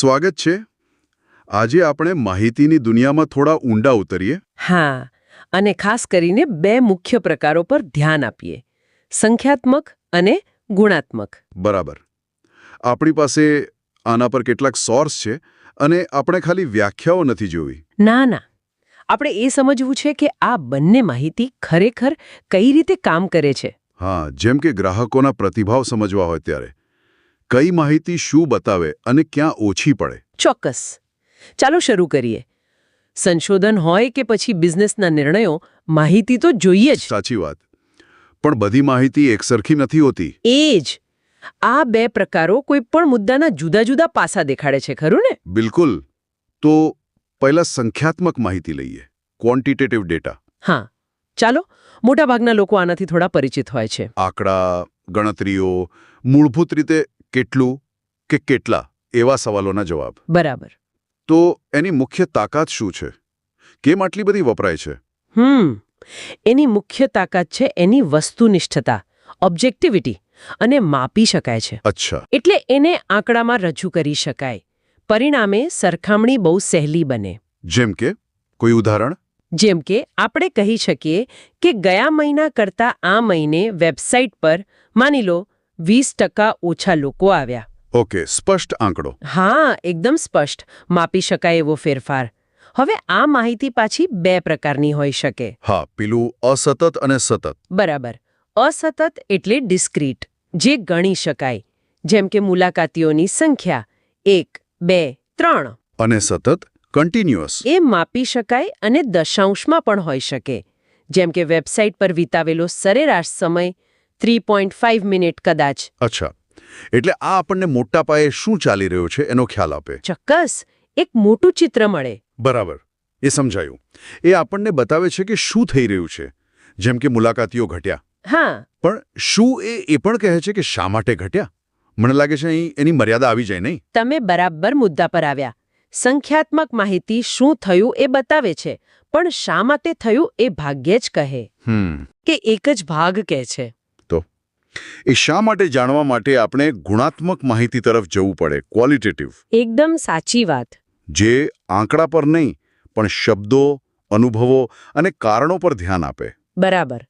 સ્વાગત છે. આજે આપણે માહિતીની દુનિયામાં થોડા ઊંડા ઉતરીએ. હા અને ખાસ કરીને બે મુખ્ય પ્રકારો પર ધ્યાન આપીએ. સંખ્યાત્મક અને ગુણાત્મક. બરાબર. આપણી પાસે આના પર કેટલાક સોર્સ છે અને આપણે ખાલી વ્યાખ્યાઓ નથી જોવી. ના ના. આપણે એ સમજવું છે કે આ બંને માહિતી ખરેખર કઈ રીતે કામ કરે છે. હા જેમ કે ગ્રાહકોના પ્રતિભાવ સમજવા હોય ત્યારે. કઈ માહિતી શું બતાવે અને ક્યાં ઓછી પડે? ચોક્કસ. ચાલો શરૂ કરીએ. સંશોધન હોય કે પછી બિઝનેસના નિર્ણયો માહિતી તો જોઈએ જ. સાચી વાત. પણ બધી માહિતી એકસરખી નથી હોતી. એ જ. આ બે પ્રકારો કોઈ પણ મુદ્દાના જુદા જુદા પાસા દેખાડે છે ખરું ને? બિલકુલ. તો પહેલા સંખ્યાત્મક માહિતી લઈએ. ક્વોન્ટિટેટિવ ડેટા હા. ચાલો. મોટાભાગના લોકો આનાથી થોડા પરિચિત હોય છે. આંકડા ગણતરીઓ મૂળભૂત રીતે કેટલું કે કેટલા એવા સવાલોના જવાબ. બરાબર. તો એની મુખ્ય તાકાત શું છે? કેમ આટલી બધી વપરાય છે? હમ. એની મુખ્ય તાકાત છે એની વસ્તુનિષ્ઠતા ઓબ્જેક્ટિવિટી અને માપી શકાય છે. અચ્છા. એટલે એને આંકડામાં રજૂ કરી શકાય. પરિણામે સરખામણી બહુ સહેલી બને. જેમ કે કોઈ ઉદાહરણ? જેમ કે આપણે કહી શકીએ કે ગયા મહિના કરતાં આ મહિને વેબસાઇટ પર માની લો વીસ ટકા ઓછા લોકો આવ્યા. ઓકે સ્પષ્ટ આંકડો. હા એકદમ સ્પષ્ટ. માપી શકાય એવો ફેરફાર. હવે આ માહિતી પાછી બે પ્રકારની હોઈ શકે. હા પેલું અસતત અને સતત. બરાબર. અસતત એટલે ડિસ્ક્રીટ જે ગણી શકાય. જેમ કે મુલાકાતીઓની સંખ્યા એક બે ત્રણ. અને સતત કન્ટિન્યુઅસ એ માપી શકાય અને દશાંશમાં પણ હોઈ શકે. જેમ કે વેબસાઇટ પર વિતાવેલો સરેરાશ સમય થ્રી પોઈન્ટ ફાઇવ મિનિટ કદાચ. અચ્છા. એટલે આ આપણને મોટા પાયે શું ચાલી રહ્યું છે એનો ખ્યાલ આપે? ચોક્કસ. એક મોટું ચિત્ર મળે. બરાબર. એ સમજાયું. એ આપણને બતાવે છે કે શું થઈ રહ્યું છે. જેમ કે મુલાકાતીઓ ઘટ્યા. હા. પણ શું એ એ પણ કહે છે કે શા માટે ઘટ્યા? મને લાગે છે અહીં એની મર્યાદા આવી જાય નહીં. તમે બરાબર મુદ્દા પર આવ્યા. સંખ્યાત્મક માહિતી શું થયું એ બતાવે છે. પણ શા માટે થયું એ ભાગ્યે જ કહે. કે એક જ ભાગ કહે છે. એ શા માટે જાણવા માટે આપણે ગુણાત્મક માહિતી તરફ જવું પડે? ક્વોલિટેટિવ એકદમ સાચી વાત. જે આંકડા પર નહીં પણ શબ્દો અનુભવો અને કારણો પર ધ્યાન આપે. બરાબર.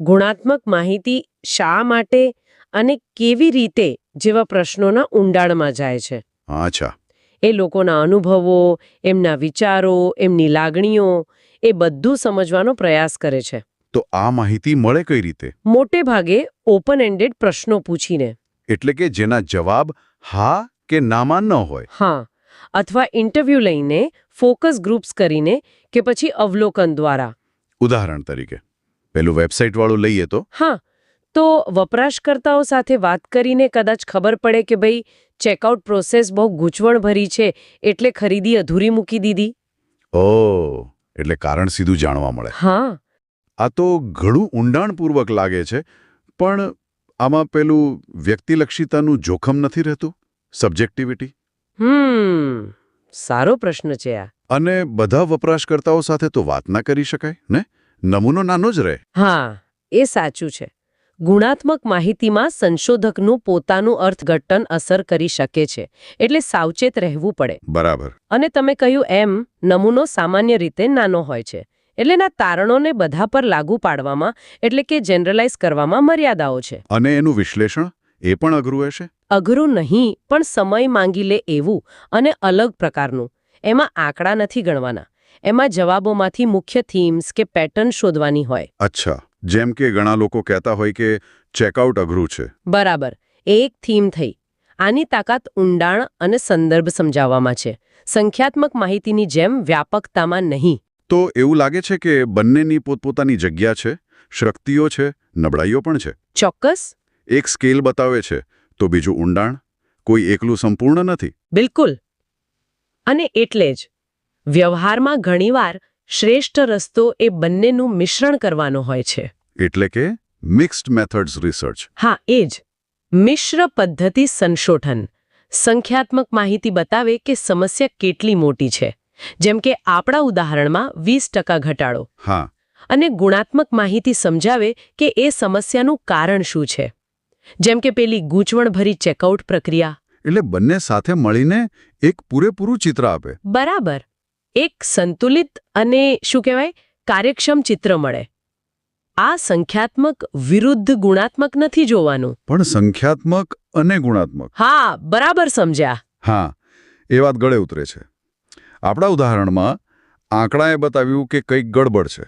ગુણાત્મક માહિતી શા માટે અને કેવી રીતે જેવા પ્રશ્નોના ઊંડાણમાં જાય છે? અચ્છા. એ લોકોના અનુભવો એમના વિચારો એમની લાગણીઓ એ બધું સમજવાનો પ્રયાસ કરે છે. તો આ માહિતી મળે કઈ રીતે? મોટે ભાગે ઓપન એન્ડેડ પ્રશ્નો પૂછીને. એટલે કે જેના જવાબ હા કે નામાં ન હોય. હા અથવા ઇન્ટરવ્યૂ લઈને ફોકસ ગ્રુપ્સ કરીને કે પછી અવલોકન દ્વારા. ઉદાહરણ તરીકે પેલું વેબસાઇટ વાળું લઈએ તો? હા તો વપરાશકર્તાઓ સાથે વાત કરીને કદાચ ખબર પડે કે ભાઈ ચેકઆઉટ પ્રોસેસ બહુ ગૂંચવણભરી છે એટલે ખરીદી અધૂરી મૂકી દીધી. ઓ એટલે કારણ સીધું જાણવા મળે. હા આ તો ઘણું ઊંડાણપૂર્વક લાગે છે પણ આમાં પેલું વ્યક્તિલક્ષીતાનું જોખમ નથી રહેતું? સબ્જેક્ટિવિટી હમ સારો પ્રશ્ન છે આ. અને બધા વપરાશકર્તાઓ સાથે તો વાત ના કરી શકાય ને? નમૂનો નાનો જ રહે. હા એ સાચું છે. ગુણાત્મક માહિતીમાં સંશોધકનું પોતાનું અર્થઘટન અસર કરી શકે છે એટલે સાવચેત રહેવું પડે. બરાબર. અને તમે કહ્યું એમ નમૂનો સામાન્ય રીતે નાનો હોય છે. એટલે એના તારણોને બધા પર લાગુ પાડવામાં એટલે કે જનરલાઇઝ કરવામાં મર્યાદાઓ છે. અને એનું વિશ્લેષણ એ પણ અઘરું હશે? અઘરું નહીં પણ સમય માંગી લે એવું અને અલગ પ્રકારનું. એમાં આંકડા નથી ગણવાના. એમાં જવાબોમાંથી મુખ્ય થીમ્સ કે પેટર્ન શોધવાની હોય. અચ્છા જેમ કે ઘણા લોકો કહેતા હોય કે ચેકઆઉટ અઘરું છે. બરાબર એક થીમ થઈ. આની તાકાત ઊંડાણ અને સંદર્ભ સમજાવવામાં છે. સંખ્યાત્મક માહિતીની જેમ વ્યાપકતામાં નહીં. તો એવું લાગે છે કે બંનેની પોતપોતાની જગ્યા છે શક્તિઓ છે નબળાઈઓ પણ છે. ચોક્કસ. એક સ્કેલ બતાવે છે તો બીજું ઊંડાણ કોઈ એકલું સંપૂર્ણ નથી. બિલકુલ. અને એટલે જ વ્યવહારમાં ઘણીવાર શ્રેષ્ઠ રસ્તો એ બંનેનું મિશ્રણ કરવાનો હોય છે. એટલે કે મિક્સ્ડ મેથડ્સ રિસર્ચ હા એ જ. મિશ્ર પદ્ધતિ સંશોધન. સંખ્યાત્મક માહિતી બતાવે કે સમસ્યા કેટલી મોટી છે. જેમ કે આપણા ઉદાહરણમાં વીસ ટકા ઘટાડો. હા. અને ગુણાત્મક માહિતી સમજાવે કે એ સમસ્યાનું કારણ શું છે. જેમ કે પેલી ગૂંચવણભરી ચેકઆઉટ પ્રક્રિયા. એટલે બંને સાથે મળીને એક પૂરેપૂરું ચિત્ર આપે. બરાબર. એક સંતુલિત અને શું કહેવાય? કાર્યક્ષમ ચિત્ર મળે. આ સંખ્યાત્મક વિરુદ્ધ ગુણાત્મક નથી જોવાનું. પણ સંખ્યાત્મક અને ગુણાત્મક. હા બરાબર સમજ્યા. હા એ વાત ગળે ઉતરે છે. આપણા ઉદાહરણમાં આંકડાએ બતાવ્યું કે કંઈક ગડબડ છે.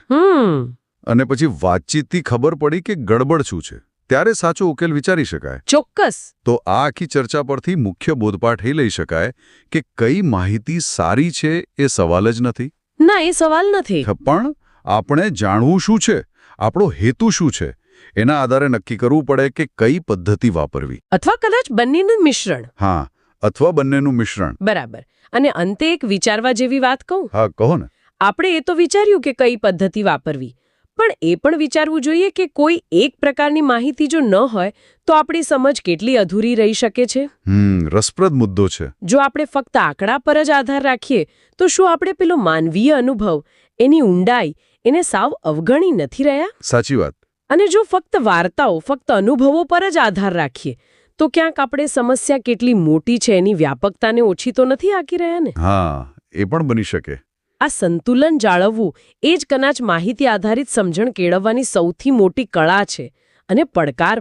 અને પછી વાતચીતથી ખબર પડી કે ગડબડ શું છે. ત્યારે સાચો ઉકેલ વિચારી શકાય. ચોક્કસ. તો આ આખી ચર્ચા પરથી મુખ્ય બોધપાઠ એ લઈ શકાય કે કઈ માહિતી સારી છે એ સવાલ જ નથી. ના એ સવાલ નથી. પણ આપણે જાણવું શું છે? આપણો હેતુ શું છે? એના આધારે નક્કી કરવું પડે કે કઈ પદ્ધતિ વાપરવી. અથવા કદાચ બંનેનું મિશ્રણ. હા અથવા બંનેનું મિશ્રણ. બરાબર. અને અંતે એક વિચારવા જેવી વાત કહું? હા કહો ને. આપણે એ તો વિચાર્યું કે કઈ પદ્ધતિ વાપરવી. પણ એ પણ વિચારવું જોઈએ કે કોઈ એક પ્રકારની માહિતી જો ન હોય તો આપણી સમજ કેટલી અધૂરી રહી શકે છે? હમ રસપ્રદ મુદ્દો છે. જો આપણે ફક્ત આંકડા પર જ આધાર રાખીએ તો શું આપણે પેલો માનવીય અનુભવ એની ઊંડાઈ એને સાવ અવગણી નથી રહ્યા? સાચી વાત. અને જો ફક્ત વાર્તાઓ ફક્ત અનુભવો પર જ આધાર રાખીએ તો ક્યાંક આપણે સમસ્યા કેટલી મોટી છે એની વ્યાપકતાને ઓછી તો નથી આંકી રહ્યા ને? હા એ પણ બની શકે. આ સંતુલન જાળવવું એ જ કદાચ માહિતી આધારિત સમજણ કેળવવાની સૌથી મોટી કળા છે અને પડકાર